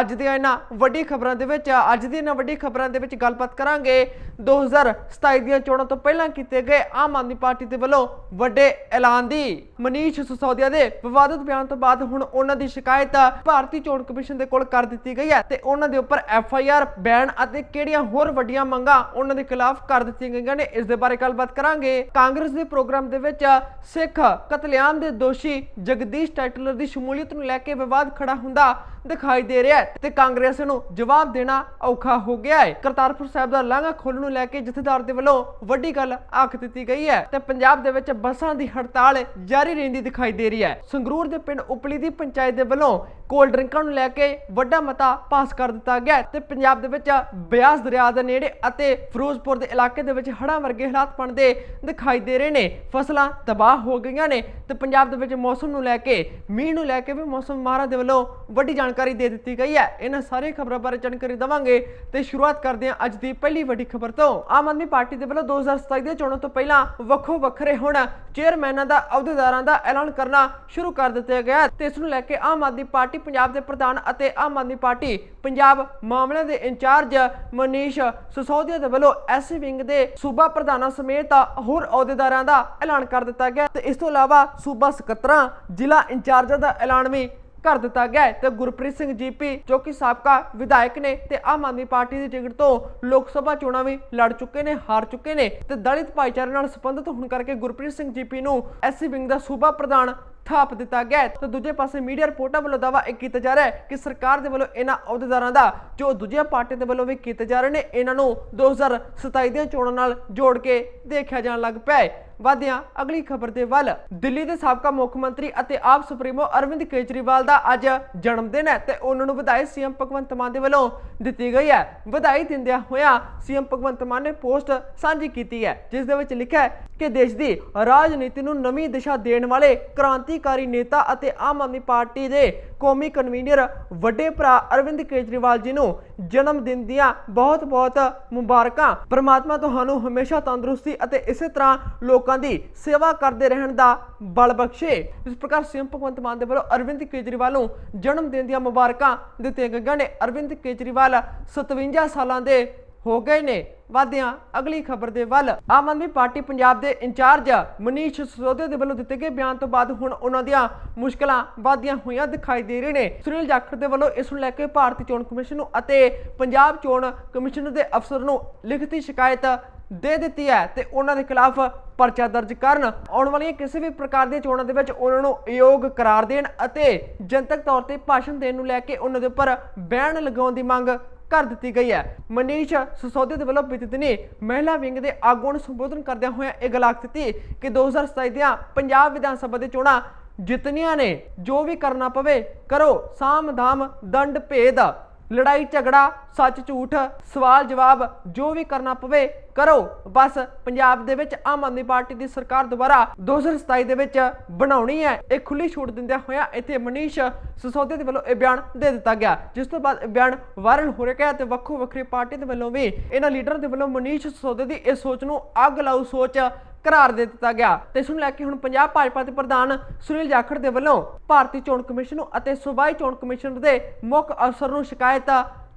ਅੱਜ ਦੀਆਂ ਇਹਨਾਂ ਵੱਡੀ ਖਬਰਾਂ ਦੇ ਵਿੱਚ, ਅੱਜ ਦੀ ਇਹਨਾਂ ਵੱਡੀ ਖਬਰਾਂ ਦੇ ਵਿੱਚ ਗੱਲਬਾਤ ਕਰਾਂਗੇ। 2027 ਦੀਆਂ ਚੋਣਾਂ ਤੋਂ ਪਹਿਲਾਂ ਕੀਤੇ ਗਏ ਆਮ ਆਦਮੀ ਪਾਰਟੀ ਦੇ ਵੱਲੋਂ ਵੱਡੇ ਐਲਾਨ ਦੀ। ਮਨੀਸ਼ ਸਿਸੋਦੀਆ ਦੇ ਵਿਵਾਦਤ ਬਿਆਨ ਤੋਂ ਬਾਅਦ ਹੁਣ ਉਹਨਾਂ ਦੀ ਸ਼ਿਕਾਇਤ ਭਾਰਤੀ ਚੋਣ ਕਮਿਸ਼ਨ ਦੇ ਕੋਲ ਕਰ ਦਿੱਤੀ ਗਈ ਹੈ ਤੇ ਉਹਨਾਂ ਦੇ ਉੱਪਰ ਐਫ ਆਈ ਆਰ ਬੈਨ ਅਤੇ ਕਿਹੜੀਆਂ ਹੋਰ ਵੱਡੀਆਂ ਮੰਗਾਂ ਉਹਨਾਂ ਦੇ ਖਿਲਾਫ ਕਰ ਦਿੱਤੀਆਂ ਗਈਆਂ ਨੇ। ਇਸ ਦੇ ਬਾਰੇ ਗੱਲਬਾਤ ਕਰਾਂਗੇ। ਕਾਂਗਰਸ ਦੇ ਪ੍ਰੋਗਰਾਮ ਦੇ ਵਿੱਚ ਸਿੱਖ ਕਤਲੇਆਮ ਦੇ ਦੋਸ਼ੀ ਜਗਦੀਸ਼ ਟਾਈਟਲਰ ਦੀ ਸ਼ਮੂਲੀਅਤ ਨੂੰ ਲੈ ਕੇ ਵਿਵਾਦ ਖੜਾ ਹੁੰਦਾ ਦਿਖਾਈ ਦੇ ਰਿਹਾ ਹੈ ਤੇ ਕਾਂਗਰਸ ਨੂੰ ਜਵਾਬ ਦੇਣਾ ਔਖਾ ਹੋ ਗਿਆ ਹੈ। ਕਰਤਾਰਪੁਰ ਸਾਹਿਬ ਦਾ ਲਾਂਘਾ ਖੋਲ੍ਹਣ ਨੂੰ ਲੈ ਕੇ ਜਥੇਦਾਰ ਦੇ ਵੱਲੋਂ ਵੱਡੀ ਗੱਲ ਆਖ ਦਿੱਤੀ ਗਈ ਹੈ ਤੇ ਪੰਜਾਬ ਦੇ ਵਿੱਚ ਬੱਸਾਂ ਦੀ ਹੜਤਾਲ ਜਾਰੀ ਰਹਿੰਦੀ ਦਿਖਾਈ ਦੇ ਰਹੀ ਹੈ। ਸੰਗਰੂਰ ਦੇ ਪਿੰਡ ਉਪਲੀ ਦੀ ਪੰਚਾਇਤ ਦੇ ਵੱਲੋਂ ਕੋਲਡ ਡਰਿੰਕਾਂ ਨੂੰ ਲੈ ਕੇ ਵੱਡਾ ਮਤਾ ਪਾਸ ਕਰ ਦਿੱਤਾ ਗਿਆ ਤੇ ਪੰਜਾਬ ਦੇ ਵਿੱਚ ਬਿਆਸ ਦਰਿਆ ਦੇ ਨੇੜੇ ਅਤੇ ਫਿਰੋਜ਼ਪੁਰ ਦੇ ਇਲਾਕੇ ਦੇ ਵਿੱਚ ਹੜਾਂ ਵਰਗੇ ਹਾਲਾਤ ਬਣਦੇ ਦਿਖਾਈ ਦੇ ਰਹੇ ਨੇ। ਫਸਲਾਂ ਤਬਾਹ ਹੋ ਗਈਆਂ ਨੇ ਤੇ ਪੰਜਾਬ ਦੇ ਵਿੱਚ ਮੌਸਮ ਨੂੰ ਲੈ ਕੇ, ਮੀਂਹ ਨੂੰ ਲੈ ਕੇ ਵੀ ਮੌਸਮ ਮਹਾਰਾ ਦੇ ਵੱਲੋਂ ਵੱਡੀ ਜਾਣ ਜਾਣਕਾਰੀ ਦੇ ਦਿੱਤੀ ਗਈ ਹੈ। ਇਹਨਾਂ ਸਾਰੇ ਖਬਰਾਂ ਬਾਰੇ ਜਾਣਕਾਰੀ ਦਵਾਂਗੇ ਤੇ ਸ਼ੁਰੂਆਤ ਕਰਦੇ ਹਾਂ ਅੱਜ ਦੀ ਪਹਿਲੀ ਵੱਡੀ ਖਬਰ ਤੋਂ। ਆਮ ਆਦਮੀ ਪਾਰਟੀ ਦੇ ਵੱਲੋਂ 2027 ਦੇ ਚੋਣਾਂ ਤੋਂ ਪਹਿਲਾਂ ਵੱਖੋ ਵੱਖਰੇ ਹੁਣ ਚੇਅਰਮੈਨਾਂ ਦਾ, ਅਹੁਦੇਦਾਰਾਂ ਦਾ ਐਲਾਨ ਕਰਨਾ ਸ਼ੁਰੂ ਕਰ ਦਿੱਤਾ ਗਿਆ ਤੇ ਇਸ ਨੂੰ ਲੈ ਕੇ ਆਮ ਆਦਮੀ ਪਾਰਟੀ, ਪੰਜਾਬ ਦੇ ਪ੍ਰਧਾਨ ਅਤੇ ਆਮ ਆਦਮੀ ਪਾਰਟੀ, ਪੰਜਾਬ ਮਾਮਲਿਆਂ ਦੇ ਇੰਚਾਰਜ ਮਨੀਸ਼ ਸਸੋਦੀਆ ਦੇ ਵੱਲੋਂ ਐਸਸੀ ਵਿੰਗ ਦੇ ਸੂਬਾ ਪ੍ਰਧਾਨਾਂ ਸਮੇਤ ਹੋਰ ਅਹੁਦੇਦਾਰਾਂ ਦਾ ਐਲਾਨ ਕਰ ਦਿੱਤਾ ਗਿਆ ਤੇ ਇਸ ਤੋਂ ਇਲਾਵਾ ਸੂਬਾ ਸਕੱਤਰਾਂ, ਜ਼ਿਲ੍ਹਾ ਇੰਚਾਰਜਾਂ ਦਾ ਐਲਾਨ ਵੀ ਕਰ ਦਿੱਤਾ ਗਿਆ ਤੇ ਗੁਰਪ੍ਰੀਤ ਸਿੰਘ ਜੀਪੀ ਜੋ ਕਿ ਸਾਬਕਾ ਵਿਧਾਇਕ ਨੇ ਤੇ ਆਮ ਆਦਮੀ ਪਾਰਟੀ ਦੀ ਟਿਕਟ ਤੋਂ ਲੋਕ ਸਭਾ ਚੋਣਾਂ ਵੀ ਲੜ ਚੁੱਕੇ ਨੇ, ਹਾਰ ਚੁੱਕੇ ਨੇ ਤੇ ਦਲਿਤ ਭਾਈਚਾਰੇ ਨਾਲ ਸੰਬੰਧਿਤ ਹੋਣ ਕਰਕੇ ਗੁਰਪ੍ਰੀਤ ਸਿੰਘ ਜੀਪੀ ਨੂੰ ਐਸਸੀ ਵਿੰਗ ਦਾ ਸੂਬਾ ਪ੍ਰਧਾਨ ਥਾਪ ਦਿੱਤਾ ਗਿਆ ਹੈ। ਦੂਜੇ ਪਾਸੇ ਮੀਡੀਆ ਰਿਪੋਰਟਾਂ ਵੱਲੋਂ ਦਾਵਾ ਇਹ ਕੀਤਾ ਜਾ ਰਿਹਾ ਹੈ ਕਿ ਸਰਕਾਰ ਦੇ ਵੱਲੋਂ ਇਹਨਾਂ ਅਹੁਦੇਦਾਰਾਂ ਦਾ, ਜੋ ਦੂਜੀਆਂ ਪਾਰਟੀਆਂ ਦੇ ਵੱਲੋਂ ਵੀ ਕੀਤੇ ਜਾ ਰਹੇ ਨੇ, ਇਹਨਾਂ ਨੂੰ 2027 ਦੀਆਂ ਚੋਣਾਂ ਨਾਲ ਜੋੜ ਕੇ ਦੇਖਿਆ ਜਾਣ ਲੱਗ ਪਿਆ ਹੈ। ਅਗਲੀ ਖਬਰ ਦੇ ਵੱਲ। ਦਿੱਲੀ ਦੇ ਸਾਬਕਾ ਮੁੱਖ ਮੰਤਰੀ ਅਤੇ ਆਪ ਸੁਪਰੀਮੋ ਅਰਵਿੰਦ ਕੇਜਰੀਵਾਲ ਦਾ ਅੱਜ ਜਨਮ ਦਿਨ ਹੈ ਤੇ ਉਹਨਾਂ ਨੂੰ ਵਧਾਈ ਸੀਐਮ ਭਗਵੰਤ ਮਾਨ ਦੇ ਵੱਲੋਂ ਦਿੱਤੀ ਗਈ ਹੈ। ਵਧਾਈ ਦਿੰਦਿਆਂ ਹੋਇਆਂ ਸੀਐਮ ਭਗਵੰਤ ਮਾਨ ਨੇ ਪੋਸਟ ਸਾਂਝੀ ਕੀਤੀ ਹੈ, ਜਿਸ ਦੇ ਵਿੱਚ ਲਿਖਿਆ ਹੈ ਕਿ ਦੇਸ਼ ਦੀ ਰਾਜਨੀਤੀ ਨੂੰ ਨਵੀਂ ਦਿਸ਼ਾ ਦੇਣ ਵਾਲੇ ਕ੍ਰਾਂਤੀ ਕ੍ਰਾਂਤੀਕਾਰੀ ਨੇਤਾ ਅਤੇ ਆਮ ਆਦਮੀ ਪਾਰਟੀ ਦੇ ਕੌਮੀ ਕਨਵੀਨਰ ਵੱਡੇ ਭਰਾ ਅਰਵਿੰਦ ਕੇਜਰੀਵਾਲ ਜੀ ਨੂੰ ਜਨਮ ਦਿਨ ਦੀਆਂ ਬਹੁਤ-ਬਹੁਤ ਮੁਬਾਰਕਾਂ। ਪ੍ਰਮਾਤਮਾ ਤੁਹਾਨੂੰ ਹਮੇਸ਼ਾ ਤੰਦਰੁਸਤੀ ਅਤੇ ਇਸੇ ਤਰ੍ਹਾਂ ਲੋਕਾਂ ਦੀ ਸੇਵਾ ਕਰਦੇ ਰਹਿਣ ਦਾ ਬਲ ਬਖਸ਼ੇ। ਇਸ ਪ੍ਰਕਾਰ ਸੀਐਮ ਭਗਵੰਤ ਮਾਨ ਦੇ ਵੱਲੋਂ ਅਰਵਿੰਦ ਕੇਜਰੀਵਾਲ ਨੂੰ ਜਨਮ ਦਿਨ ਦੀਆਂ ਮੁਬਾਰਕਾਂ ਦਿੱਤੀਆਂ ਗਈਆਂ ਨੇ। ਅਰਵਿੰਦ ਕੇਜਰੀਵਾਲ 57 ਸਾਲਾਂ ਦੇ ਹੋ ਗਏ ਨੇ। ਵਾਦਿਆਂ ਅਗਲੀ ਖਬਰ ਦੇ ਵੱਲ। ਆਮ ਆਦਮੀ ਪਾਰਟੀ ਪੰਜਾਬ ਦੇ ਇੰਚਾਰਜ ਮਨੀਸ਼ ਸਿਸੋਦੀਆ ਦੇ ਵੱਲੋਂ ਦਿੱਤੇ ਗਏ ਬਿਆਨ ਤੋਂ ਬਾਅਦ ਹੁਣ ਉਹਨਾਂ ਦੀਆਂ ਮੁਸ਼ਕਲਾਂ ਵਧਦੀਆਂ ਹੋਈਆਂ ਦਿਖਾਈ ਦੇ ਰਹੇ ਨੇ। ਸੁਨੀਲ ਜਾਖੜ ਦੇ ਵੱਲੋਂ ਇਸ ਨੂੰ ਲੈ ਕੇ ਭਾਰਤੀ ਚੋਣ ਕਮਿਸ਼ਨ ਨੂੰ ਅਤੇ ਪੰਜਾਬ ਚੋਣ ਕਮਿਸ਼ਨ ਦੇ ਅਫਸਰ ਨੂੰ ਲਿਖਤੀ ਸ਼ਿਕਾਇਤ ਦੇ ਦਿੱਤੀ ਹੈ ਤੇ ਉਹਨਾਂ ਦੇ ਖਿਲਾਫ ਪਰਚਾ ਦਰਜ ਕਰਨ। ਆਉਣ ਵਾਲੀਆਂ ਕਿਸੇ ਵੀ ਪ੍ਰਕਾਰ ਦੀਆਂ ਚੋਣਾਂ ਦੇ ਵਿੱਚ ਉਹਨਾਂ ਨੂੰ ਅਯੋਗ ਕਰਾਰ ਦੇਣ ਅਤੇ ਜਨਤਕ ਤੌਰ ਤੇ ਭਾਸ਼ਣ ਦੇਣ ਨੂੰ ਲੈ ਕੇ ਉਹਨਾਂ ਦੇ ਉੱਪਰ ਬੈਨ ਲਗਾਉਣ ਦੀ ਮੰਗ ਕਰ ਦਿੱਤੀ ਗਈ ਹੈ। ਮਨੀਸ਼ ਸਿਸੋਦੀਆ ਦੇ ਵੱਲੋਂ ਬੀਤੇ ਦਿਨੀ ਮਹਿਲਾ ਵਿੰਗ ਦੇ ਆਗੂਆਂ ਨੂੰ ਸੰਬੋਧਨ ਕਰਦਿਆਂ ਹੋਇਆਂ ਇਹ ਗੱਲ ਆਖ ਦਿੱਤੀ ਕਿ 2027 ਦੀਆਂ ਪੰਜਾਬ ਵਿਧਾਨ ਸਭਾ ਦੇ ਚੋਣਾਂ ਜਿਤਨੀਆਂ ਨੇ, ਜੋ ਵੀ ਕਰਨਾ ਪਵੇ, ਕਰੋ। ਸਾਮ ਦਾਮ ਦੰਡ ਭੇਦ ਲੜਾਈ, ਝਗੜਾ, ਸੱਚ, ਝੂਠ, ਸਵਾਲ, ਜਵਾਬ, ਜੋ ਵੀ ਕਰਨਾ ਪਵੇ, ਕਰੋ। ਬਸ ਪੰਜਾਬ ਦੇ ਵਿੱਚ ਆਮ ਆਦਮੀ ਪਾਰਟੀ ਦੀ ਸਰਕਾਰ ਦੁਆਰਾ 2027 ਦੇ ਵਿੱਚ ਬਣਾਉਣੀ ਹੈ। ਇਹ ਖੁੱਲੀ ਛੂਟ ਦਿੰਦਿਆਂ ਹੋਇਆ ਇੱਥੇ ਮਨੀਸ਼ ਸਸੋਦੇ ਦੇ ਵੱਲੋਂ ਇਹ ਬਿਆਨ ਦੇ ਦਿੱਤਾ ਗਿਆ। ਜਿਸ ਤੋਂ ਬਾਅਦ ਇਹ ਬਿਆਨ ਵਾਇਰਲ ਹੋ ਰਿਹਾ ਹੈ ਤੇ ਵੱਖੋ ਵੱਖਰੀ ਪਾਰਟੀ ਦੇ ਵੱਲੋਂ ਵੀ ਇਹਨਾਂ ਲੀਡਰਾਂ ਦੇ ਵੱਲੋਂ ਮਨੀਸ਼ ਸਸੋਦੇ ਦੀ ਇਸ ਸੋਚ ਨੂੰ ਅੱਗ ਲਾਊ ਸੋਚ ਕਰਾਰ ਦੇ ਦਿੱਤਾ ਗਿਆ। ਤੇ ਇਸ ਨੂੰ ਲੈ ਕੇ ਹੁਣ ਪੰਜਾਬ ਭਾਜਪਾ ਦੇ ਪ੍ਰਧਾਨ ਸੁਨੀਲ ਜਾਖੜ ਦੇ ਵੱਲੋਂ ਭਾਰਤੀ ਚੋਣ ਕਮਿਸ਼ਨ ਨੂੰ ਅਤੇ ਸੂਬਾਈ ਚੋਣ ਕਮਿਸ਼ਨ ਦੇ ਮੁੱਖ ਅਫਸਰ ਨੂੰ ਸ਼ਿਕਾਇਤ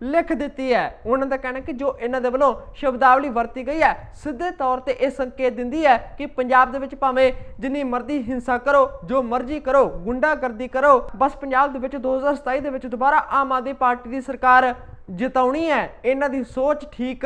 ਲਿਖ ਦਿੱਤੀ ਹੈ। ਉਹਨਾਂ ਦਾ ਕਹਿਣਾ ਕਿ ਜੋ ਇਹਨਾਂ ਦੇ ਵੱਲੋਂ ਸ਼ਬਦਾਵਲੀ ਵਰਤੀ ਗਈ ਹੈ, ਸਿੱਧੇ ਤੌਰ ਤੇ ਇਹ ਸੰਕੇਤ ਦਿੰਦੀ ਹੈ ਕਿ ਪੰਜਾਬ ਦੇ ਵਿੱਚ ਭਾਵੇਂ ਜਿੰਨੀ ਮਰਜ਼ੀ ਹਿੰਸਾ ਕਰੋ, ਜੋ ਮਰਜ਼ੀ ਕਰੋ, ਗੁੰਡਾਗਰਦੀ ਕਰੋ, ਬਸ ਪੰਜਾਬ ਦੇ ਵਿੱਚ 2027 ਦੇ ਵਿੱਚ ਦੁਬਾਰਾ ਆਮ ਆਦਮੀ ਪਾਰਟੀ ਦੀ ਸਰਕਾਰ ਜਿਤਾਉਣੀ ਹੈ। ਇਹਨਾਂ ਦੀ ਸੋਚ ਠੀਕ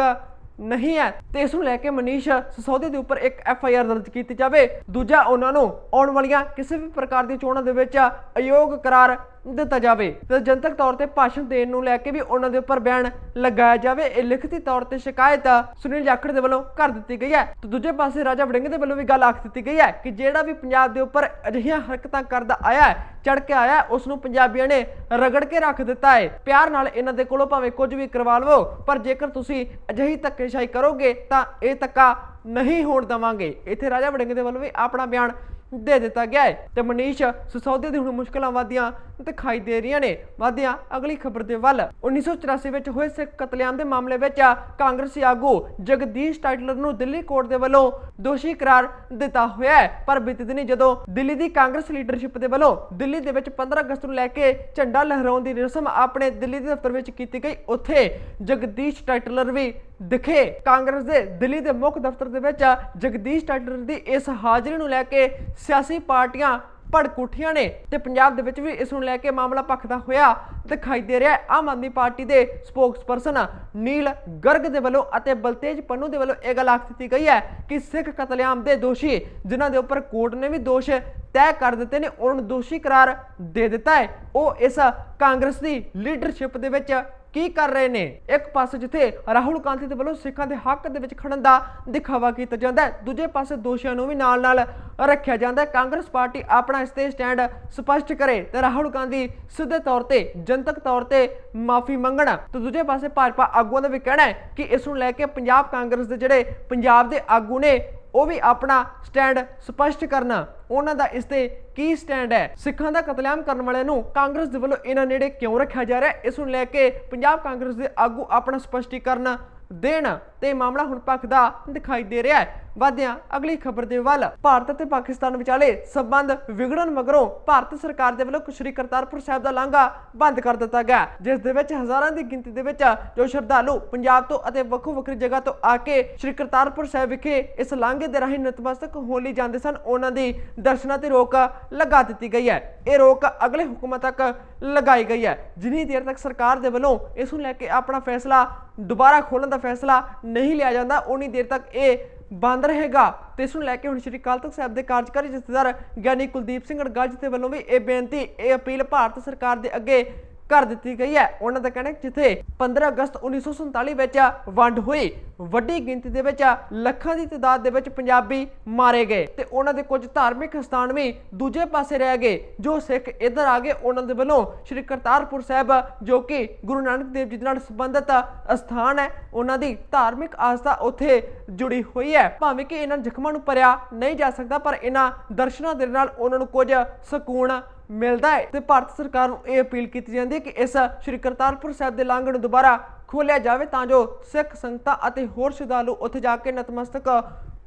ਨਹੀਂ ਹੈ। ਤੇ ਇਸ ਨੂੰ ਲੈ ਕੇ ਮਨੀਸ਼ ਸਿਸੋਦੀਆ ਦੇ ਉੱਪਰ ਇੱਕ ਐਫ ਆਈ ਆਰ ਦਰਜ ਕੀਤੀ ਜਾਵੇ। ਦੂਜਾ ਉਹਨਾਂ ਨੂੰ ਆਉਣ ਵਾਲੀਆਂ ਕਿਸੇ ਵੀ ਪ੍ਰਕਾਰ ਦੀ ਚੋਣਾਂ ਦੇ ਵਿੱਚ ਅਯੋਗ ਕਰਾਰ ਦਿੱਤਾ ਜਾਵੇ। ਤੇ ਜਨਤਕ ਤੌਰ ਤੇ ਭਾਸ਼ਣ ਦੇਣ ਨੂੰ ਲੈ ਕੇ ਵੀ ਉਹਨਾਂ ਦੇ ਉੱਪਰ ਬਿਆਨ ਲਗਾਇਆ ਜਾਵੇ। ਇਹ ਲਿਖਤੀ ਤੌਰ ਤੇ ਸ਼ਿਕਾਇਤ ਸੁਨੀਲ ਜਾਖੜ ਦੇ ਵੱਲੋਂ ਕਰ ਦਿੱਤੀ ਗਈ ਹੈ। ਤੇ ਦੂਜੇ ਪਾਸੇ ਰਾਜਾ ਵੜਿੰਗ ਦੇ ਵੱਲੋਂ ਵੀ ਗੱਲ ਆਖ ਦਿੱਤੀ ਗਈ ਹੈ ਕਿ ਜਿਹੜਾ ਵੀ ਪੰਜਾਬ ਦੇ ਉੱਪਰ ਅਜਿਹੀਆਂ ਹਰਕਤਾਂ ਕਰਦਾ ਆਇਆ ਹੈ ਚੜ ਕੇ ਆਇਆ ਉਸ ਨੂੰ ਪੰਜਾਬੀਆਂ ਨੇ ਰਗੜ ਕੇ ਰੱਖ ਦਿੱਤਾ ਹੈ। ਪਿਆਰ ਨਾਲ ਇਹਨਾਂ ਦੇ ਕੋਲੋਂ ਭਾਵੇਂ ਕੁਝ ਵੀ ਕਰਵਾ ਲਵੋ, ਪਰ ਜੇਕਰ ਤੁਸੀਂ ਅਜਿਹੀ ਧੱਕੇਸ਼ਾਹੀ ਕਰੋਗੇ ਤਾਂ ਇਹ ਧੱਕਾ ਨਹੀਂ ਹੋਣ ਦਵਾਂਗੇ। ਇੱਥੇ ਰਾਜਾ ਵੜਿੰਗ ਦੇ ਵੱਲੋਂ ਵੀ ਆਪਣਾ ਬਿਆਨ ਦੇ ਦਿੱਤਾ ਗਿਆ ਹੈ। ਤੇ ਮਨੀਸ਼ ਸਿਸੋਦੀਆ ਦੀ ਹੁਣ ਮੁਸ਼ਕਲਾਂ ਵਧੀਆਂ ਦਿਖਾਈ ਦੇ ਰਹੀਆਂ ਨੇ। ਵਧੀਆਂ ਅਗਲੀ ਖਬਰ ਦੇ ਵੱਲ। 1984 ਵਿੱਚ ਹੋਏ ਸਿੱਖ ਕਤਲੇਆਮ ਦੇ ਮਾਮਲੇ ਵਿੱਚ ਕਾਂਗਰਸੀ ਆਗੂ ਜਗਦੀਸ਼ ਟਾਈਟਲਰ ਨੂੰ ਦਿੱਲੀ ਕੋਰਟ ਦੇ ਵੱਲੋਂ ਦੋਸ਼ੀ ਕਰਾਰ ਦਿੱਤਾ ਹੋਇਆ ਹੈ। ਪਰ ਬੀਤੇ ਦਿਨੀ ਜਦੋਂ ਦਿੱਲੀ ਦੀ ਕਾਂਗਰਸ ਲੀਡਰਸ਼ਿਪ ਦੇ ਵੱਲੋਂ ਦਿੱਲੀ ਦੇ ਵਿੱਚ 15 ਅਗਸਤ ਨੂੰ ਲੈ ਕੇ ਝੰਡਾ ਲਹਿਰਾਉਣ ਦੀ ਰਸਮ ਆਪਣੇ ਦਿੱਲੀ ਦੇ ਦਫ਼ਤਰ ਵਿੱਚ ਕੀਤੀ ਗਈ, ਉੱਥੇ ਜਗਦੀਸ਼ ਟਾਈਟਲਰ ਵੀ ਦਿਖੇ। ਕਾਂਗਰਸ ਦੇ ਦਿੱਲੀ ਦੇ ਮੁੱਖ ਦਫ਼ਤਰ ਦੇ ਵਿੱਚ ਜਗਦੀਸ਼ ਟਾਈਟਲਰ ਦੀ ਇਸ ਹਾਜ਼ਰੀ ਨੂੰ ਲੈ ਕੇ ਸਿਆਸੀ ਪਾਰਟੀਆਂ ਭੜਕ ਉੱਠੀਆਂ ਨੇ ਤੇ ਪੰਜਾਬ ਦੇ ਵਿੱਚ ਵੀ ਇਸ ਨੂੰ ਲੈ ਕੇ ਮਾਮਲਾ ਭਖਦਾ ਹੋਇਆ ਦਿਖਾਈ ਦੇ ਰਿਹਾ। ਹੈ ਆਮ ਆਦਮੀ ਪਾਰਟੀ ਦੇ ਸਪੋਕਸਪਰਸਨ ਨੀਲ ਗਰਗ ਦੇ ਵੱਲੋਂ ਅਤੇ ਬਲਤੇਜ ਪੰਨੂ ਦੇ ਵੱਲੋਂ ਇਹ ਗੱਲ ਆਖ ਦਿੱਤੀ ਗਈ ਹੈ ਕਿ ਸਿੱਖ ਕਤਲੇਆਮ ਦੇ ਦੋਸ਼ੀ ਜਿਨ੍ਹਾਂ ਦੇ ਉੱਪਰ ਕੋਰਟ ਨੇ ਵੀ ਦੋਸ਼ ਤੈਅ ਕਰ ਦਿੱਤੇ ਨੇ, ਉਹਨਾਂ ਨੂੰ ਦੋਸ਼ੀ ਕਰਾਰ ਦੇ ਦਿੱਤਾ ਹੈ। ਉਹ ਇਸ ਕਾਂਗਰਸ ਦੀ ਲੀਡਰਸ਼ਿਪ ਦੇ ਵਿੱਚ ਕੀ ਕਰ ਰਹੇ ਨੇ? ਇੱਕ ਪਾਸੇ ਜਿੱਥੇ ਰਾਹੁਲ ਗਾਂਧੀ ਦੇ ਵੱਲੋਂ ਸਿੱਖਾਂ ਦੇ ਹੱਕ ਦੇ ਵਿੱਚ ਖੜਨ ਦਾ ਦਿਖਾਵਾ ਕੀਤਾ ਜਾਂਦਾ ਹੈ, ਦੂਜੇ ਪਾਸੇ ਦੋਸ਼ੀਆਂ ਨੂੰ ਵੀ ਨਾਲ-ਨਾਲ ਰੱਖਿਆ ਜਾਂਦਾ ਹੈ। ਕਾਂਗਰਸ ਪਾਰਟੀ ਆਪਣਾ ਇਸ ਤੇ ਸਟੈਂਡ ਸਪਸ਼ਟ ਕਰੇ ਤੇ ਰਾਹੁਲ ਗਾਂਧੀ ਸਿੱਧੇ ਤੌਰ ਤੇ, ਜਨਤਕ ਤੌਰ ਤੇ ਮਾਫੀ ਮੰਗਣ। ਤੇ ਦੂਜੇ ਪਾਸੇ ਭਾਜਪਾ ਆਗੂਆਂ ਦਾ ਵੀ ਕਹਿਣਾ ਹੈ ਕਿ ਇਸ ਨੂੰ ਲੈ ਕੇ ਪੰਜਾਬ ਕਾਂਗਰਸ ਦੇ ਜਿਹੜੇ ਪੰਜਾਬ ਦੇ ਆਗੂ ਨੇ ਉਹ ਵੀ ਆਪਣਾ ਸਟੈਂਡ ਸਪਸ਼ਟ ਕਰਨਾ। ਉਹਨਾਂ ਦਾ ਇਸ ਤੇ ਕੀ ਸਟੈਂਡ ਹੈ? ਸਿੱਖਾਂ ਦਾ ਕਤਲੇਆਮ ਕਰਨ ਵਾਲਿਆਂ ਨੂੰ ਕਾਂਗਰਸ ਦੇ ਵੱਲੋਂ ਇਹਨਾਂ ਨੇੜੇ ਕਿਉਂ ਰੱਖਿਆ ਜਾ ਰਿਹਾ ਇਸ ਨੂੰ ਲੈ ਕੇ ਪੰਜਾਬ ਕਾਂਗਰਸ ਦੇ ਆਗੂ ਆਪਣਾ ਸਪਸ਼ਟੀਕਰਨ ਦੇਣ। ਤੇ ਮਾਮਲਾ ਹੁਣ ਭਖਦਾ ਦਿਖਾਈ ਦੇ ਰਿਹਾ ਹੈ। ਵਾਦਿਆਂ ਅਗਲੀ ਖਬਰ ਦੇ ਵੱਲ। ਭਾਰਤ ਅਤੇ ਪਾਕਿਸਤਾਨ ਵਿਚਾਲੇ ਸੰਬੰਧ ਵਿਗੜਨ ਮਗਰੋਂ ਭਾਰਤ ਸਰਕਾਰ ਦੇ ਵੱਲੋਂ ਸ਼੍ਰੀ ਕਰਤਾਰਪੁਰ ਸਾਹਿਬ ਦਾ ਲਾਂਘਾ ਬੰਦ ਕਰ ਦਿੱਤਾ ਗਿਆ ਜਿਸ ਦੇ ਵਿੱਚ ਹਜ਼ਾਰਾਂ ਦੀ ਗਿਣਤੀ ਦੇ ਵਿੱਚ ਜੋ ਸ਼ਰਧਾਲੂ ਪੰਜਾਬ ਤੋਂ ਅਤੇ ਵੱਖੋ ਵੱਖਰੀ ਜਗ੍ਹਾ ਤੋਂ ਆ ਕੇ ਸ਼੍ਰੀ ਕਰਤਾਰਪੁਰ ਸਾਹਿਬ ਵਿਖੇ ਇਸ ਲਾਂਘੇ ਦੇ ਰਾਹੀਂ ਨਤਮਸਤਕ ਹੋਣ ਲਈ ਜਾਂਦੇ ਸਨ, ਉਹਨਾਂ ਦੀ ਦਰਸ਼ਨਾਂ ਤੇ ਰੋਕ ਲਗਾ ਦਿੱਤੀ ਗਈ ਹੈ। ਇਹ ਰੋਕ ਅਗਲੇ ਹੁਕਮਾਂ ਤੱਕ ਲਗਾਈ ਗਈ ਹੈ। ਜਿੰਨੀ ਦੇਰ ਤੱਕ ਸਰਕਾਰ ਦੇ ਵੱਲੋਂ ਇਸ ਨੂੰ ਲੈ ਕੇ ਆਪਣਾ ਫੈਸਲਾ ਦੁਬਾਰਾ ਖੋਲਣ ਦਾ ਫੈਸਲਾ ਨਹੀਂ ਲਿਆ ਜਾਂਦਾ ਉਨੀ ਦੇਰ ਤੱਕ ਇਹ ਬੰਦ ਰਹੇਗਾ। ਤੇ ਇਸ ਨੂੰ ਲੈ ਕੇ ਹੁਣ ਸ਼੍ਰੀ ਅਕਾਲ ਤਖਤ ਸਾਹਿਬ ਦੇ ਕਾਰਜਕਾਰੀ ਜਥੇਦਾਰ ਗਿਆਨੀ ਕੁਲਦੀਪ ਸਿੰਘ ਅੜਗਾਜ ਦੇ ਵੱਲੋਂ ਵੀ ਇਹ ਬੇਨਤੀ, ਇਹ ਅਪੀਲ ਭਾਰਤ ਸਰਕਾਰ ਦੇ ਅੱਗੇ ਕਰ ਦਿੱਤੀ ਗਈ ਹੈ। ਉਹਨਾਂ ਦਾ ਕਹਿਣਾ ਹੈ ਕਿ ਜਿੱਥੇ 15 ਅਗਸਤ 1947 ਵਿੱਚ ਵੰਡ ਹੋਈ, ਵੱਡੀ ਗਿਣਤੀ ਦੇ ਵਿੱਚ ਲੱਖਾਂ ਦੀ ਤਾਦਾਦ ਦੇ ਵਿੱਚ ਪੰਜਾਬੀ ਮਾਰੇ ਗਏ ਤੇ ਉਹਨਾਂ ਦੇ ਕੁਝ ਧਾਰਮਿਕ ਸਥਾਨ ਵੀ ਦੂਜੇ ਪਾਸੇ ਰਹਿ ਗਏ, ਜੋ ਸਿੱਖ ਇੱਧਰ ਆ ਗਏ। ਉਹਨਾਂ ਦੇ ਵੱਲੋਂ ਸ਼੍ਰੀ ਕਰਤਾਰਪੁਰ ਸਾਹਿਬ, ਜੋ ਕਿ ਗੁਰੂ ਨਾਨਕ ਦੇਵ ਜੀ ਦੇ ਨਾਲ ਸੰਬੰਧਿਤ ਸਥਾਨ ਹੈ, ਉਹਨਾਂ ਦੀ ਧਾਰਮਿਕ ਆਸਥਾ ਉੱਥੇ ਜੁੜੀ ਹੋਈ ਹੈ। ਭਾਵੇਂ ਕਿ ਇਹਨਾਂ ਜ਼ਖਮਾਂ ਨੂੰ ਭਰਿਆ ਨਹੀਂ ਜਾ ਸਕਦਾ, ਪਰ ਇਹਨਾਂ ਦਰਸ਼ਨਾਂ ਦੇ ਨਾਲ ਉਹਨਾਂ ਨੂੰ ਕੁਝ ਸਕੂਨ ਮਿਲਦਾ ਹੈ ਤੇ ਭਾਰਤ ਸਰਕਾਰ ਨੂੰ ਇਹ ਅਪੀਲ ਕੀਤੀ ਜਾਂਦੀ ਹੈ ਕਿ ਇਸ ਸ਼੍ਰੀ ਕਰਤਾਰਪੁਰ ਸਾਹਿਬ ਦੇ ਲਾਂਘਣ ਨੂੰ ਦੁਬਾਰਾ ਖੋਲਿਆ ਜਾਵੇ ਤਾਂ ਜੋ ਸਿੱਖ ਸੰਗਤਾਂ ਅਤੇ ਹੋਰ ਸ਼ਰਧਾਲੂ ਉੱਥੇ ਜਾ ਕੇ ਨਤਮਸਤਕ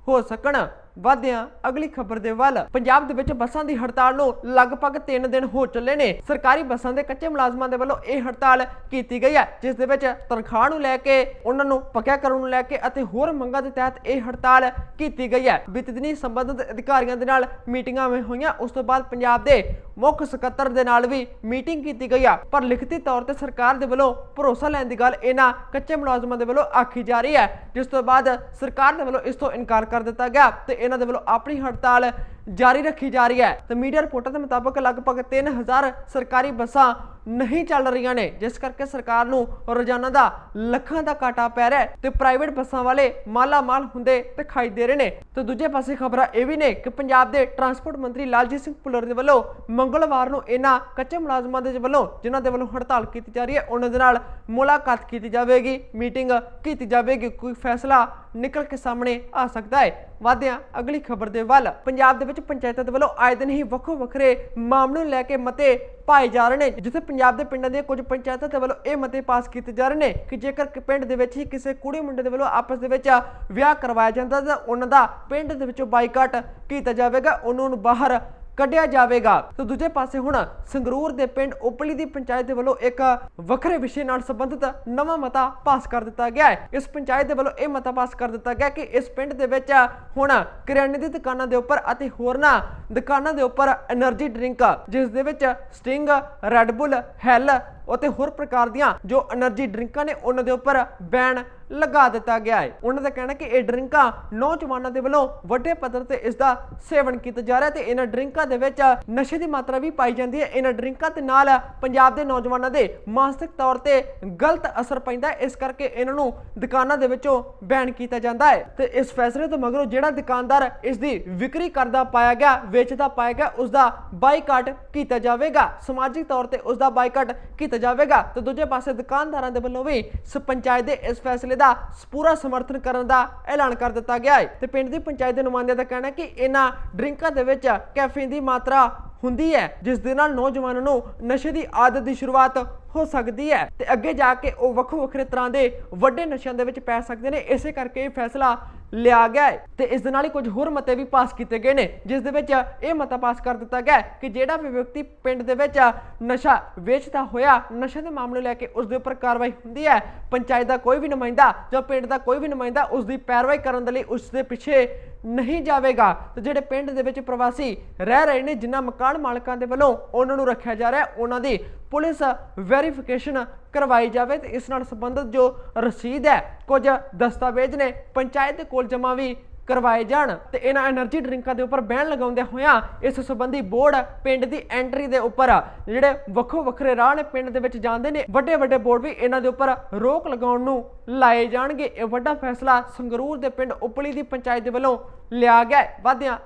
ਹੋ ਸਕਣ। ਵਾਦਿਆਂ ਅਗਲੀ ਖਬਰ ਦੇ ਵੱਲ। ਪੰਜਾਬ ਦੇ ਵਿੱਚ ਬੱਸਾਂ ਦੀ ਹੜਤਾਲ ਨੂੰ ਲਗਭਗ 3 ਦਿਨ ਹੋ ਚੱਲੇ ਨੇ। ਸਰਕਾਰੀ ਬੱਸਾਂ ਦੇ ਕੱਚੇ ਮੁਲਾਜ਼ਮਾਂ ਦੇ ਵੱਲੋਂ ਇਹ ਹੜਤਾਲ ਕੀਤੀ ਗਈ ਹੈ, ਜਿਸ ਦੇ ਵਿੱਚ ਤਨਖਾਹ ਨੂੰ ਲੈ ਕੇ, ਉਹਨਾਂ ਨੂੰ ਪੱਕਿਆ ਕਰਨ ਨੂੰ ਲੈ ਕੇ ਅਤੇ ਹੋਰ ਮੰਗਾਂ ਦੇ ਤਹਿਤ ਇਹ ਹੜਤਾਲ ਕੀਤੀ ਗਈ ਹੈ। ਬੀਤੇ ਦਿਨੀ ਸੰਬੰਧਿਤ ਅਧਿਕਾਰੀਆਂ ਦੇ ਨਾਲ ਮੀਟਿੰਗਾਂ ਹੋਈਆਂ। ਉਸ ਤੋਂ ਬਾਅਦ ਪੰਜਾਬ ਦੇ ਮੁੱਖ ਸਕੱਤਰ ਦੇ ਨਾਲ ਵੀ ਮੀਟਿੰਗ ਕੀਤੀ ਗਈ ਆ। ਪਰ ਲਿਖਤੀ ਤੌਰ ਤੇ ਸਰਕਾਰ ਦੇ ਵੱਲੋਂ ਭਰੋਸਾ ਲੈਣ ਦੀ ਗੱਲ ਇਹਨਾਂ ਕੱਚੇ ਮੁਲਾਜ਼ਮਾਂ ਦੇ ਵੱਲੋਂ ਆਖੀ ਜਾ ਰਹੀ ਹੈ, ਜਿਸ ਤੋਂ ਬਾਅਦ ਸਰਕਾਰ ਦੇ ਵੱਲੋਂ ਇਸ ਤੋਂ ਇਨਕਾਰ ਕਰ ਦਿੱਤਾ ਗਿਆ ਤੇ ਇਹਨਾਂ ਦੇ ਵੱਲੋਂ ਆਪਣੀ ਹੜਤਾਲ ਜਾਰੀ ਰੱਖੀ ਜਾ ਰਹੀ ਹੈ। ਤੇ ਮੀਡੀਆ ਰਿਪੋਰਟਾਂ ਦੇ ਮੁਤਾਬਕ ਲਗਭਗ 3000 ਸਰਕਾਰੀ ਬੱਸਾਂ ਨਹੀਂ ਚੱਲ ਰਹੀਆਂ ਨੇ, ਜਿਸ ਕਰਕੇ ਸਰਕਾਰ ਨੂੰ ਰੋਜ਼ਾਨਾ ਦਾ ਲੱਖਾਂ ਦਾ ਘਾਟਾ ਪੈ ਰਿਹਾ ਤੇ ਪ੍ਰਾਈਵੇਟ ਬੱਸਾਂ ਵਾਲੇ ਮਾਲਾ ਮਾਲ ਹੁੰਦੇ ਦਿਖਾਈ ਦੇ ਰਹੇ ਨੇ। ਤੇ ਦੂਜੇ ਪਾਸੇ ਖਬਰਾਂ ਇਹ ਵੀ ਨੇ ਕਿ ਪੰਜਾਬ ਦੇ ਟਰਾਂਸਪੋਰਟ ਮੰਤਰੀ ਲਾਲਜੀਤ ਸਿੰਘ ਭੁੱਲਰ ਦੇ ਵੱਲੋਂ ਮੰਗਲਵਾਰ ਨੂੰ ਇਹਨਾਂ ਕੱਚੇ ਮੁਲਾਜ਼ਮਾਂ ਦੇ ਵੱਲੋਂ, ਜਿਨ੍ਹਾਂ ਦੇ ਵੱਲੋਂ ਹੜਤਾਲ ਕੀਤੀ ਜਾ ਰਹੀ ਹੈ, ਉਹਨਾਂ ਦੇ ਨਾਲ ਮੁਲਾਕਾਤ ਕੀਤੀ ਜਾਵੇਗੀ, ਮੀਟਿੰਗ ਕੀਤੀ ਜਾਵੇਗੀ। ਕੋਈ ਫੈਸਲਾ ਨਿਕਲ ਕੇ ਸਾਹਮਣੇ ਆ ਸਕਦਾ ਹੈ। ਵਾਦਿਆਂ ਅਗਲੀ ਖਬਰ ਦੇ ਵੱਲ ਪੰਜਾਬ ਦੇ ਵਿੱਚ ਪੰਚਾਇਤਾਂ ਦੇ ਵੱਲੋਂ ਆਏ ਦਿਨ ਹੀ ਵੱਖੋ ਵੱਖਰੇ ਮਾਮਲੇ ਨੂੰ ਲੈ ਕੇ ਮਤੇ ਪਾਏ ਜਾ ਰਹੇ ਨੇ, ਜਿੱਥੇ ਪੰਜਾਬ ਦੇ ਪਿੰਡਾਂ ਦੀਆਂ ਕੁਝ ਪੰਚਾਇਤਾਂ ਦੇ ਵੱਲੋਂ ਇਹ ਮਤੇ ਪਾਸ ਕੀਤੇ ਜਾ ਰਹੇ ਨੇ ਕਿ ਜੇਕਰ ਪਿੰਡ ਦੇ ਵਿੱਚ ਹੀ ਕਿਸੇ ਕੁੜੀ ਮੁੰਡੇ ਦੇ ਵੱਲੋਂ ਆਪਸ ਦੇ ਵਿੱਚ ਵਿਆਹ ਕਰਵਾਇਆ ਜਾਂਦਾ ਤਾਂ ਉਹਨਾਂ ਦਾ ਪਿੰਡ ਦੇ ਵਿੱਚੋਂ ਬਾਈਕਾਟ ਕੀਤਾ ਜਾਵੇਗਾ, ਉਹਨਾਂ ਨੂੰ ਬਾਹਰ ਕੱਢਿਆ ਜਾਵੇਗਾ। ਤੇ ਦੂਜੇ ਪਾਸੇ ਹੁਣ ਸੰਗਰੂਰ ਦੇ ਪਿੰਡ ਉਪਲੀ ਦੀ ਪੰਚਾਇਤ ਦੇ ਵੱਲੋਂ ਇੱਕ ਵੱਖਰੇ ਵਿਸ਼ੇ ਨਾਲ ਸੰਬੰਧਿਤ ਨਵਾਂ ਮਤਾ ਪਾਸ ਕਰ ਦਿੱਤਾ ਗਿਆ ਹੈ। ਇਸ ਪੰਚਾਇਤ ਦੇ ਵੱਲੋਂ ਇਹ ਮਤਾ ਪਾਸ ਕਰ ਦਿੱਤਾ ਗਿਆ ਕਿ ਇਸ ਪਿੰਡ ਦੇ ਵਿੱਚ ਹੁਣ ਕਿਰਿਆਨੇ ਦੀ ਦੁਕਾਨਾਂ ਦੇ ਉੱਪਰ ਅਤੇ ਹੋਰਨਾਂ ਦੁਕਾਨਾਂ ਦੇ ਉੱਪਰ એનર્ਜੀ ਡਰਿੰਕ ਜਿਸ ਦੇ ਵਿੱਚ ਸਟਿੰਗ ਰੈਡਬੁੱਲ ਹੈਲ ਅਤੇ ਹੋਰ ਪ੍ਰਕਾਰ ਦੀਆਂ ਜੋ એનર્ਜੀ ਡਰਿੰਕਾਂ ਨੇ ਉਹਨਾਂ ਦੇ ਉੱਪਰ ਬੈਨ ਲਗਾ ਦਿੱਤਾ ਗਿਆ ਹੈ। ਉਹਨਾਂ ਦਾ ਕਹਿਣਾ ਕਿ ਇਹ ਡਰਿੰਕਾਂ ਨੌਜਵਾਨਾਂ ਦੇ ਵੱਲੋਂ ਵੱਡੇ ਪੱਧਰ ਤੇ ਇਸ ਦਾ ਸੇਵਨ ਕੀਤਾ ਜਾ ਰਿਹਾ ਤੇ ਇਹਨਾਂ ਡਰਿੰਕਾਂ ਦੇ ਵਿੱਚ ਨਸ਼ੇ ਦੀ ਮਾਤਰਾ ਵੀ ਪਾਈ ਜਾਂਦੀ ਹੈ। ਇਹਨਾਂ ਡਰਿੰਕਾਂ ਦੇ ਨਾਲ ਪੰਜਾਬ ਦੇ ਨੌਜਵਾਨਾਂ ਦੇ ਮਾਨਸਿਕ ਤੌਰ ਤੇ ਗਲਤ ਅਸਰ ਪੈਂਦਾ ਹੈ। ਇਸ ਕਰਕੇ ਇਹਨਾਂ ਨੂੰ ਦੁਕਾਨਾਂ ਦੇ ਵਿੱਚੋਂ ਬੈਨ ਕੀਤਾ ਜਾਂਦਾ ਹੈ। ਤੇ ਇਸ ਫੈਸਲੇ ਤੋਂ ਮਗਰੋਂ ਜਿਹੜਾ ਦੁਕਾਨਦਾਰ ਇਸ ਦੀ ਵਿਕਰੀ ਕਰਦਾ ਪਾਇਆ ਗਿਆ, ਵੇਚਦਾ ਪਾਇਆ ਗਿਆ, ਉਸ ਦਾ ਬਾਈਕਾਟ ਕੀਤਾ ਜਾਵੇਗਾ। ਸਮਾਜਿਕ ਤੌਰ ਤੇ ਉਸ ਦਾ ਬਾਈਕਾਟ ਕੀਤਾ ਜਾਵੇਗਾ ਤੇ ਦੂਜੇ ਪਾਸੇ ਦੁਕਾਨਦਾਰਾਂ ਦੇ ਵੱਲੋਂ ਵੀ ਪੰਚਾਇਤ ਦੇ ਇਸ ਫੈਸਲੇ ਦਾ ਪੂਰਾ ਸਮਰਥਨ ਕਰਨ ਦਾ ਐਲਾਨ ਕਰ ਦਿੱਤਾ ਗਿਆ ਹੈ। ਤੇ ਪਿੰਡ ਦੀ ਪੰਚਾਇਤ ਦੇ ਨੁਮਾਇੰਦਿਆਂ ਦਾ ਕਹਿਣਾ ਹੈ ਕਿ ਇਹਨਾਂ ਡਰਿੰਕਾਂ ਦੇ ਵਿੱਚ ਕੈਫੀਨ ਦੀ ਮਾਤਰਾ ਹੁੰਦੀ ਹੈ, ਜਿਸ ਦੇ ਨਾਲ ਨੌਜਵਾਨਾਂ ਨੂੰ ਨਸ਼ੇ ਦੀ ਆਦਤ ਦੀ ਸ਼ੁਰੂਆਤ ਹੋ ਸਕਦੀ ਹੈ ਤੇ ਅੱਗੇ ਜਾ ਕੇ ਉਹ ਵੱਖੋ ਵੱਖਰੇ ਤਰ੍ਹਾਂ ਦੇ ਵੱਡੇ ਨਸ਼ਿਆਂ ਦੇ ਵਿੱਚ ਪੈ ਸਕਦੇ ਨੇ। ਇਸੇ ਕਰਕੇ ਇਹ ਫੈਸਲਾ ਲਿਆ ਗਿਆ ਹੈ। ਤੇ ਇਸ ਦੇ ਨਾਲ ਹੀ ਕੁਝ ਹੋਰ ਮਤੇ ਵੀ ਪਾਸ ਕੀਤੇ ਗਏ ਨੇ, ਜਿਸ ਦੇ ਵਿੱਚ ਇਹ ਮਤਾ ਪਾਸ ਕਰ ਦਿੱਤਾ ਗਿਆ ਕਿ ਜਿਹੜਾ ਵੀ ਵਿਅਕਤੀ ਪਿੰਡ ਦੇ ਵਿੱਚ ਨਸ਼ਾ ਵੇਚਦਾ ਹੋਇਆ, ਨਸ਼ੇ ਦੇ ਮਾਮਲੇ ਲੈ ਕੇ ਉਸ ਦੇ ਉੱਪਰ ਕਾਰਵਾਈ ਹੁੰਦੀ ਹੈ, ਪੰਚਾਇਤ ਦਾ ਕੋਈ ਵੀ ਨੁਮਾਇੰਦਾ ਜਾਂ ਪਿੰਡ ਦਾ ਕੋਈ ਵੀ ਨੁਮਾਇੰਦਾ ਉਸ ਦੀ ਪੈਰਵਾਈ ਕਰਨ ਦੇ ਲਈ ਉਸ ਦੇ ਪਿੱਛੇ ਨਹੀਂ ਜਾਵੇਗਾ। ਤੇ ਜਿਹੜੇ ਪਿੰਡ ਦੇ ਵਿੱਚ ਪ੍ਰਵਾਸੀ ਰਹਿ ਰਹੇ ਨੇ, ਜਿਨ੍ਹਾਂ ਮਕਾਨ ਮਾਲਕਾਂ ਦੇ ਵੱਲੋਂ ਉਹਨਾਂ ਨੂੰ ਰੱਖਿਆ ਜਾ ਰਿਹਾ ਉਹਨਾਂ ਦੀ ਪੁਲਿਸ ਵੈਰੀਫਿਕੇਸ਼ਨ ਕਰਵਾਈ ਜਾਵੇ ਤੇ ਇਸ ਨਾਲ ਸੰਬੰਧਿਤ ਜੋ ਰਸੀਦ ਹੈ, ਕੁਝ ਦਸਤਾਵੇਜ਼ ਨੇ ਪੰਚਾਇਤ ਦੇ ਕੋਲ ਜਮ੍ਹਾਂ ਵੀ ਕਰਵਾਏ ਜਾਣ ਤੇ ਇਹਨਾਂ એનર્ਜੀ ਡਰਿੰਕਾਂ ਦੇ ਉੱਪਰ ਬੈਨ ਲਗਾਉਂਦੇ ਹੋਇਆਂ ਇਸ ਸੰਬੰਧੀ ਬੋਰਡ ਪਿੰਡ ਦੀ ਐਂਟਰੀ ਦੇ ਉੱਪਰ ਜਿਹੜੇ ਵੱਖੋ ਵੱਖਰੇ ਰਾਹ ਨੇ ਪਿੰਡ ਦੇ ਵਿੱਚ ਜਾਂਦੇ ਨੇ ਵੱਡੇ ਵੱਡੇ ਬੋਰਡ ਵੀ ਇਹਨਾਂ ਦੇ ਉੱਪਰ ਰੋਕ ਲਗਾਉਣ ਨੂੰ ਲਾਏ ਜਾਣਗੇ। ਇਹ ਵੱਡਾ ਫੈਸਲਾ ਸੰਗਰੂਰ ਦੇ ਪਿੰਡ ਉਪਲੀ ਦੀ ਪੰਚਾਇਤ ਦੇ ਵੱਲੋਂ ਲਿਆ ਗਿਆ ਹੈ।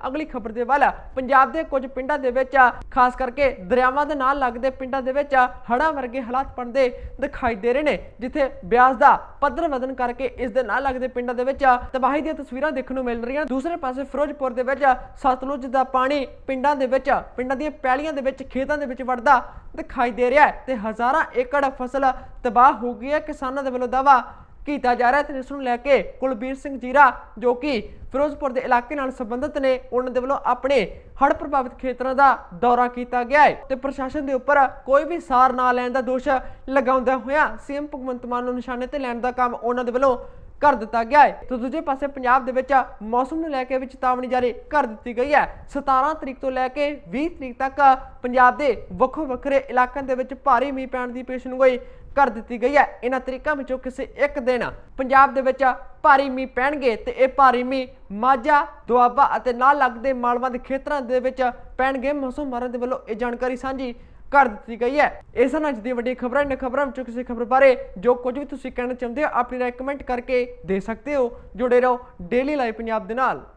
ਅਗਲੀ ਖਬਰ ਦੇ ਵੱਲ, ਪੰਜਾਬ ਦੇ ਕੁਝ ਪਿੰਡਾਂ ਦੇ ਵਿੱਚ, ਖਾਸ ਕਰਕੇ ਦਰਿਆਵਾਂ ਦੇ ਨਾਲ ਲੱਗਦੇ ਪਿੰਡਾਂ ਦੇ ਵਿੱਚ, ਹੜ੍ਹਾਂ ਵਰਗੇ ਹਾਲਾਤ ਬਣਦੇ ਦਿਖਾਈ ਦੇ ਰਹੇ ਨੇ, ਜਿੱਥੇ ਬਿਆਸ ਦਾ ਪੱਧਰ ਵਧਣ ਕਰਕੇ ਇਸ ਦੇ ਨਾਲ ਲੱਗਦੇ ਪਿੰਡਾਂ ਦੇ ਵਿੱਚ ਤਬਾਹੀ ਦੀਆਂ ਤਸਵੀਰਾਂ ਦੇਖਣ ਨੂੰ ਮਿਲ ਰਹੀਆਂ ਦੂਸਰੇ ਪਾਸੇ ਫਿਰੋਜ਼ਪੁਰ ਦੇ ਵਿੱਚ ਸਤਲੁਜ ਦਾ ਪਾਣੀ ਪਿੰਡਾਂ ਦੇ ਵਿੱਚ, ਪਿੰਡਾਂ ਦੀਆਂ ਪੈਲੀਆਂ ਦੇ ਵਿੱਚ, ਖੇਤਾਂ ਦੇ ਵਿੱਚ ਵੜਦਾ ਦਿਖਾਈ ਦੇ ਰਿਹਾ ਹੈ ਤੇ ਹਜ਼ਾਰਾਂ ਏਕੜ ਫਸਲ ਤਬਾਹ ਹੋ ਗਈ ਹੈ ਕਿਸਾਨਾਂ ਦੇ ਵੱਲੋਂ ਦਾਵਾ ਕੀਤਾ ਜਾ ਰਿਹਾ ਤੇ ਇਸ ਨੂੰ ਲੈ ਕੇ ਕੁਲਬੀਰ ਸਿੰਘ ਜੀਰਾ, ਜੋ ਕਿ ਫਿਰੋਜ਼ਪੁਰ ਦੇ ਇਲਾਕੇ ਨਾਲ ਸੰਬੰਧਿਤ ਨੇ, ਉਹਨਾਂ ਦੇ ਵੱਲੋਂ ਆਪਣੇ ਹੜ੍ਹ ਪ੍ਰਭਾਵਿਤ ਖੇਤਰਾਂ ਦਾ ਦੌਰਾ ਕੀਤਾ ਗਿਆ ਹੈ। ਤੇ ਪ੍ਰਸ਼ਾਸਨ ਦੇ ਉੱਪਰ ਕੋਈ ਵੀ ਸਾਰ ਨਾ ਲੈਣ ਦਾ ਦੋਸ਼ ਲਗਾਉਂਦਾ ਹੋਇਆ ਸੀਐਮ ਭਗਵੰਤ ਮਾਨ ਨੂੰ ਨਿਸ਼ਾਨੇ ਤੇ ਲੈਣ ਦਾ ਕੰਮ ਉਹਨਾਂ ਦੇ ਵੱਲੋਂ ਕਰ ਦਿੱਤਾ ਗਿਆ ਹੈ। ਤੇ ਦੂਜੇ ਪਾਸੇ ਪੰਜਾਬ ਦੇ ਵਿੱਚ ਮੌਸਮ ਨੂੰ ਲੈ ਕੇ ਵੀ ਚੇਤਾਵਨੀ ਜਾਰੀ ਕਰ ਦਿੱਤੀ ਗਈ ਹੈ। 17 ਤਰੀਕ ਤੋਂ ਲੈ ਕੇ 20 ਤਰੀਕ ਤੱਕ ਪੰਜਾਬ ਦੇ ਵੱਖੋ ਵੱਖਰੇ ਇਲਾਕਿਆਂ ਦੇ ਵਿੱਚ ਭਾਰੀ ਮੀਂਹ ਪੈਣ ਦੀ ਪੇਸ਼ਨਗੋਈ ਕਰ ਦਿੱਤੀ ਗਈ ਹੈ। ਇਹਨਾਂ ਤਰੀਕਾਂ ਵਿੱਚੋਂ ਕਿਸੇ ਇੱਕ ਦਿਨ ਪੰਜਾਬ ਦੇ ਵਿੱਚ ਭਾਰੀ ਮੀਂਹ ਪੈਣਗੇ ਤੇ ਇਹ ਭਾਰੀ ਮੀਂਹ ਮਾਝਾ, ਦੁਆਬਾ ਅਤੇ ਨਾਲ ਲੱਗਦੇ ਮਾਲਵਾ ਦੇ ਖੇਤਰਾਂ ਦੇ ਵਿੱਚ ਪੈਣਗੇ। ਮੌਸਮ ਮਾਰਨ ਦੇ ਵੱਲੋਂ ਇਹ ਜਾਣਕਾਰੀ ਸਾਂਝੀ ਕਰ ਦਿੱਤੀ ਗਈ ਹੈ। ਇਸ ਨਾਲ ਅੱਜ ਦੀ ਵੱਡੀ ਖਬਰਾਂ ਨੇ ਖਬਰਾਂ ਵਿੱਚੋਂ ਕਿਸੇ ਖਬਰ ਬਾਰੇ ਜੋ ਕੁਝ ਵੀ ਤੁਸੀਂ ਕਹਿਣਾ ਚਾਹੁੰਦੇ ਹੋ, ਆਪਣੀ ਰਾਏ ਕਮੈਂਟ ਕਰਕੇ ਦੇ ਸਕਦੇ ਹੋ। ਜੁੜੇ ਰਹੋ ਡੇਲੀ ਲਾਈਵ ਪੰਜਾਬ ਦੇ ਨਾਲ।